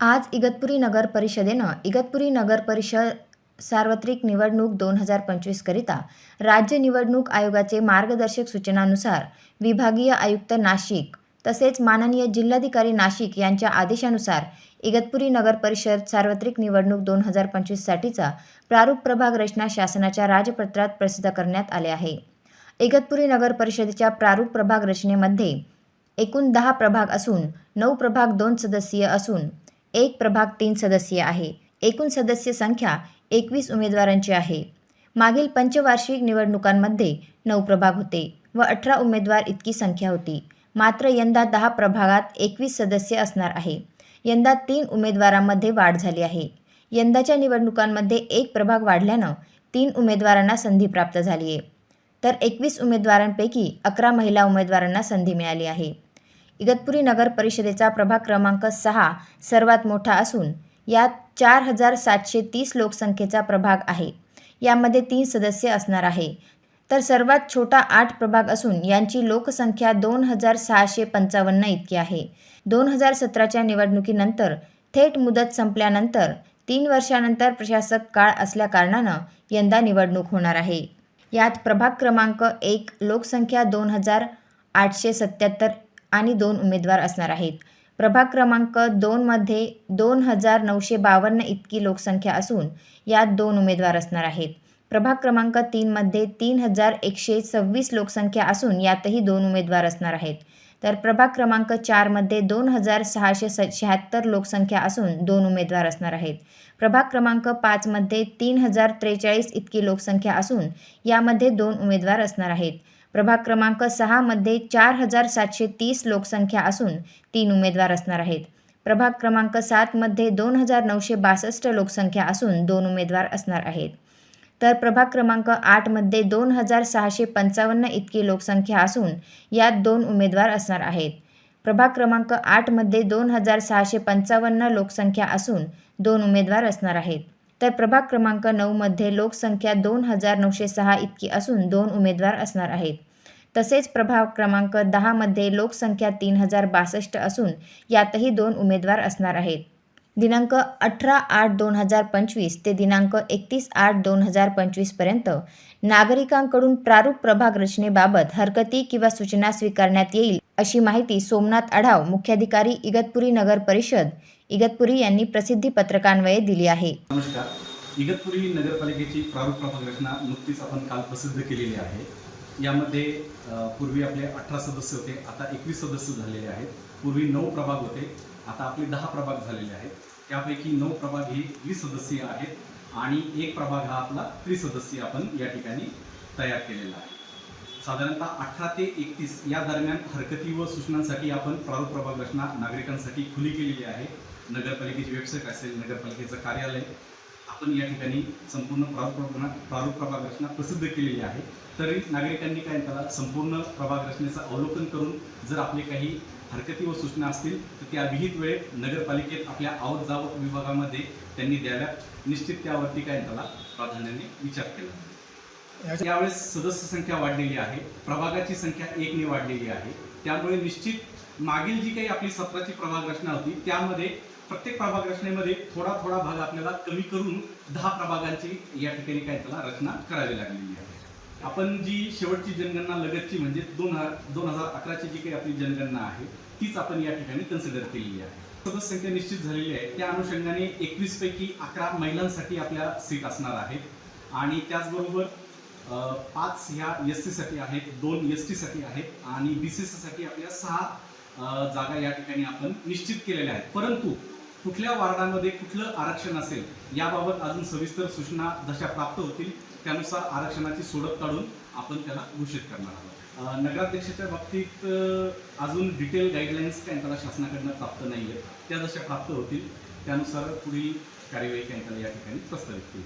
आज इगतपुरी नगर परिषदेनं इगतपुरी नगर परिषद सार्वत्रिक निवडणूक दोन हजार पंचवीसकरिता राज्य निवडणूक आयोगाचे मार्गदर्शक सूचनानुसार विभागीय आयुक्त नाशिक तसेच माननीय जिल्हाधिकारी नाशिक यांच्या आदेशानुसार इगतपुरी नगर परिषद सार्वत्रिक निवडणूक दोन हजार पंचवीससाठीचा प्रारूप प्रभाग रचना शासनाच्या राजपत्रात प्रसिद्ध करण्यात आले आहे. इगतपुरी नगर परिषदेच्या प्रारूप प्रभाग रचनेमध्ये एकूण दहा प्रभाग असून नऊ प्रभाग दोन सदस्यीय असून एक प्रभाग तीन सदस्य आहे. एकूण सदस्य संख्या एकवीस उमेदवारांची आहे. मागील पंचवार्षिक निवडणुकांमध्ये नऊ प्रभाग होते व अठरा उमेदवार इतकी संख्या होती. मात्र यंदा दहा प्रभागात एकवीस सदस्य असणार आहे. यंदा तीन उमेदवारांमध्ये वाढ झाली आहे. यंदाच्या निवडणुकांमध्ये एक प्रभाग वाढल्यानं तीन उमेदवारांना संधी प्राप्त झाली आहे तर एकवीस उमेदवारांपैकी अकरा महिला उमेदवारांना संधी मिळाली आहे. इगतपुरी नगर परिषदेचा प्रभाग क्रमांक सहा सर्वात मोठा असून यात चार हजार सातशे तीस लोकसंख्येचा प्रभाग आहे. यामध्ये तीन सदस्य असणार आहे. तर सर्वात छोटा आठ प्रभाग असून यांची लोकसंख्या दोन हजार सहाशे पंचावन्न इतकी आहे. दोन हजार सतराच्या निवडणुकीनंतर थेट मुदत संपल्यानंतर तीन वर्षानंतर प्रशासक काळ असल्याकारणानं यंदा निवडणूक होणार आहे. यात प्रभाग क्रमांक एक लोकसंख्या दोन हजार आठशे सत्याहत्तर आणि दोन उमेदवार असणार आहेत. प्रभाग क्रमांक दोनमध्ये दोन हजार नऊशे बावन्न इतकी लोकसंख्या असून यात दोन उमेदवार असणार आहेत. प्रभाग क्रमांक तीनमध्ये तीन हजार एकशे सव्वीस लोकसंख्या असून यातही दोन उमेदवार असणार आहेत. तर प्रभाग क्रमांक चारमध्ये दोन हजार सहाशे स शहात्तर लोकसंख्या असून दोन उमेदवार असणार आहेत. प्रभाग क्रमांक पाचमध्ये तीन हजार त्रेचाळीस इतकी लोकसंख्या असून यामध्ये दोन उमेदवार असणार आहेत. प्रभाग क्रमांक सहामध्ये चार हजार सातशे तीस लोकसंख्या असून तीन उमेदवार असणार आहेत. प्रभाग क्रमांक सातमध्ये दोन हजार नऊशे बासष्ट लोकसंख्या असून दोन उमेदवार असणार आहेत. तर प्रभाग क्रमांक आठमध्ये दोन हजार सहाशे पंचावन्न इतकी लोकसंख्या असून यात दोन उमेदवार असणार आहेत. प्रभाग क्रमांक आठमध्ये दोन हजार सहाशे पंचावन्न लोकसंख्या असून दोन उमेदवार असणार आहेत. तर प्रभाग क्रमांक नऊमध्ये लोकसंख्या दोन हजार नऊशे सहा इतकी असून दोन उमेदवार असणार आहेत. तसेच प्रभाग क्रमांक दहामध्ये लोकसंख्या तीन हजार बासष्ट असून यातही दोन उमेदवार असणार आहेत. दिनांक अठरा आठ दोन हजार पंचवीस ते दिनांक एकतीस आठ दोन हजार पंचवीसपर्यंत नागरिकांकडून प्रारूप प्रभाग रचनेबाबत हरकती किंवा सूचना स्वीकारण्यात येईल अशी माहिती सोमनाथ आढाव मुख्याधिकारी इगतपुरी नगर परिषद. इगतपुरी यांनी प्रसिद्धी पत्रकान्वये दिली आहे. नमस्कार. इगतपुरी नगरपालिकेची प्रारूप प्रभाग रचना नुकतीच आपण काल प्रसिद्ध केलेली आहे. यामध्ये पूर्वी आपले अठरा सदस्य होते आता एकवीस सदस्य झालेले आहेत. पूर्वी नऊ प्रभाग होते आता आपले दहा प्रभाग झालेले आहेत. त्यापैकी नऊ प्रभाग हे वीस आहेत आणि एक प्रभाग हा आपला त्रिसदस्यीय आपण या ठिकाणी तयार केलेला आहे. साधारणतः अठरा ते एकतीस या दरम्यान हरकती व सूचनांसाठी आपण प्रारूप प्रभाग रचना नागरिकांसाठी खुली केलेली आहे. नगरपालिकेची वेबसाईट असेल नगरपालिकेचं कार्यालय आपण या ठिकाणी संपूर्ण प्रारूप प्रभाग प्रारूप प्रभाग रचना प्रसिद्ध केलेली आहे. तरी नागरिकांनी काय त्याला संपूर्ण प्रभाग रचनेचं अवलोकन करून जर आपले काही हरकती व सूचना असतील तर त्या विहित वेळेत नगरपालिकेत आपल्या आवक जावक विभागामध्ये त्यांनी द्याव्यात. निश्चित त्यावरती काय त्याला प्राधान्याने विचार केला. यावेळेस सदस्य संख्या वाढलेली आहे प्रभागाची संख्या एकने वाढलेली आहे. त्यामुळे निश्चित मागील जी काही आपली सत्राची प्रभाग रचना होती त्यामध्ये प्रत्येक प्रभाग रचनेमध्ये थोडा थोडा भाग आपल्याला कमी करून दहा प्रभागांची या ठिकाणी काय त्याला रचना करावी लागलेली आहे. आपण जी शेवटची जनगणना लगतची म्हणजे दोन हजार दोन हजार अकराची जी काही आपली जनगणना आहे तीच आपण या ठिकाणी कन्सिडर केलेली आहे. सदस्य संख्या निश्चित झालेली आहे. त्या अनुषंगाने एकवीस पैकी अकरा महिलांसाठी आपल्या सीट असणार आहेत. आणि त्याचबरोबर पाच ह्या एस सीसाठी आहेत दोन एस टीसाठी आहेत आणि बी सी सीसाठी आपल्या सहा जागा या ठिकाणी आपण निश्चित केलेल्या आहेत. परंतु कुठल्या वार्डामध्ये कुठलं आरक्षण असेल याबाबत अजून सविस्तर सूचना जशा प्राप्त होतील त्यानुसार आरक्षणाची सोडत काढून आपण त्याला घोषित करणार आहोत. नगराध्यक्षाच्या बाबतीत अजून डिटेल गाईडलाईन्स काय शासनाकडनं प्राप्त नाही आहेत त्या जशा प्राप्त होतील त्यानुसार पुढील कार्यवाही काय या ठिकाणी प्रस्तावित केली